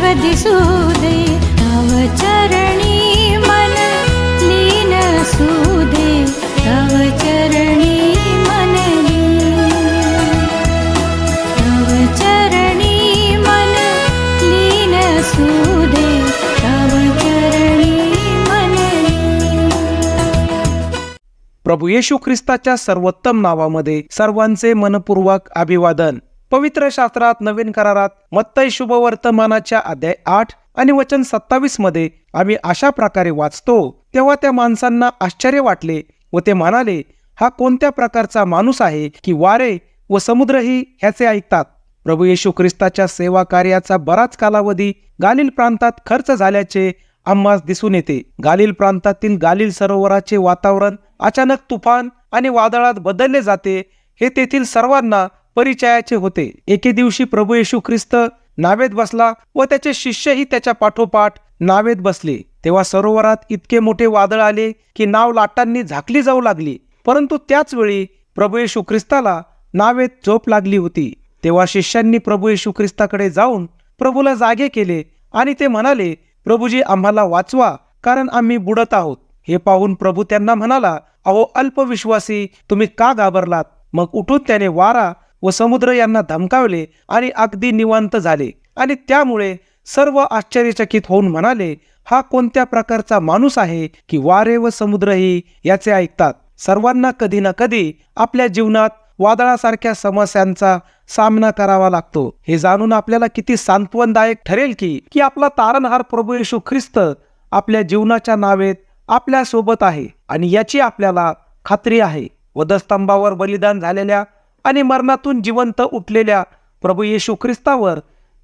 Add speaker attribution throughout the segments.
Speaker 1: दिसू दे तव चरणी मन लीन असू तव चरणी मन तव चरणी मन लीन असू तव चरणी मन
Speaker 2: प्रभू येशू ख्रिस्ताच्या सर्वोत्तम नावामध्ये सर्वांचे मनपूर्वक अभिवादन. पवित्र शास्त्रात नवीन करारात मत्तय शुभवर्तमानाच्या अध्याय आठ आणि वचन सत्तावीसमध्ये आम्ही अशा प्रकारे वाचतो तेव्हा त्या माणसांना आश्चर्य वाटले व ते म्हणाले हा कोणत्या प्रकारचा माणूस आहे की वारे व समुद्रही ह्याचे ऐकतात? प्रभू येशू ख्रिस्ताच्या सेवा कार्याचा बराच कालावधी गालिल प्रांतात खर्च झाल्याचे आम्हास दिसून येते. गालिल प्रांतातील गालिल सरोवराचे वातावरण अचानक तुफान आणि वादळात बदलले जाते हे तेथील सर्वांना परिचयाचे होते. एके दिवशी प्रभू येशू ख्रिस्त नावेत बसला व त्याचे शिष्यही त्याच्या पाठोपाठ नावेत बसले. तेव्हा सरोवरात इतके मोठे वादळ आले की नाव लाटांनी झाकली जाऊ लागली. परंतु त्याच वेळी प्रभू येशू ख्रिस्ताला नावेत झोप लागली होती. तेव्हा शिष्यांनी प्रभू येशू ख्रिस्ताकडे जाऊन प्रभूला जागे केले आणि ते म्हणाले प्रभूजी आम्हाला वाचवा कारण आम्ही बुडत आहोत. हे पाहून प्रभू त्यांना म्हणाला अहो अल्पविश्वासी तुम्ही का घाबरलात? मग उठून त्याने वारा व समुद्र यांना धमकावले आणि अगदी निवांत झाले. आणि त्यामुळे सर्व आश्चर्यचकित होऊन म्हणाले हा कोणत्या प्रकारचा माणूस आहे की वारे व समुद्रही याचे ऐकतात? सर्वांना कधी ना कधी आपल्या जीवनात वादळासारख्या समस्यांचा सामना करावा लागतो. हे जाणून आपल्याला किती सांत्वनदायक ठरेल की की आपला तारणहार प्रभू येशू ख्रिस्त आपल्या जीवनाच्या नावेत आपल्यासोबत आहे आणि याची आपल्याला खात्री आहे. वधस्तंभावर बलिदान झालेल्या आणि मरणातून जिवंत उठलेल्या प्रभू येशू ख्रिस्तावर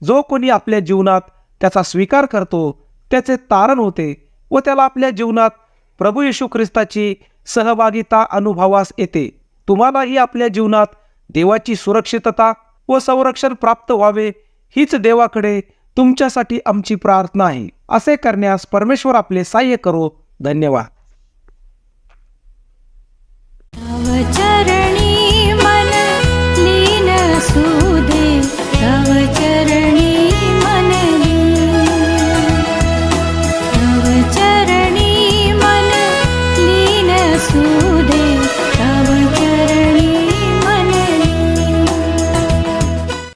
Speaker 2: जो कोणी आपल्या जीवनात त्याचा स्वीकार करतो त्याचे तारण होते व त्याला आपल्या जीवनात प्रभू येशू ख्रिस्ताची सहभागिता अनुभवास येते. तुम्हालाही आपल्या जीवनात देवाची सुरक्षितता व संरक्षण प्राप्त व्हावे हीच देवाकडे तुमच्यासाठी आमची प्रार्थना आहे. असे करण्यास परमेश्वर आपले सहाय्य करो. धन्यवाद.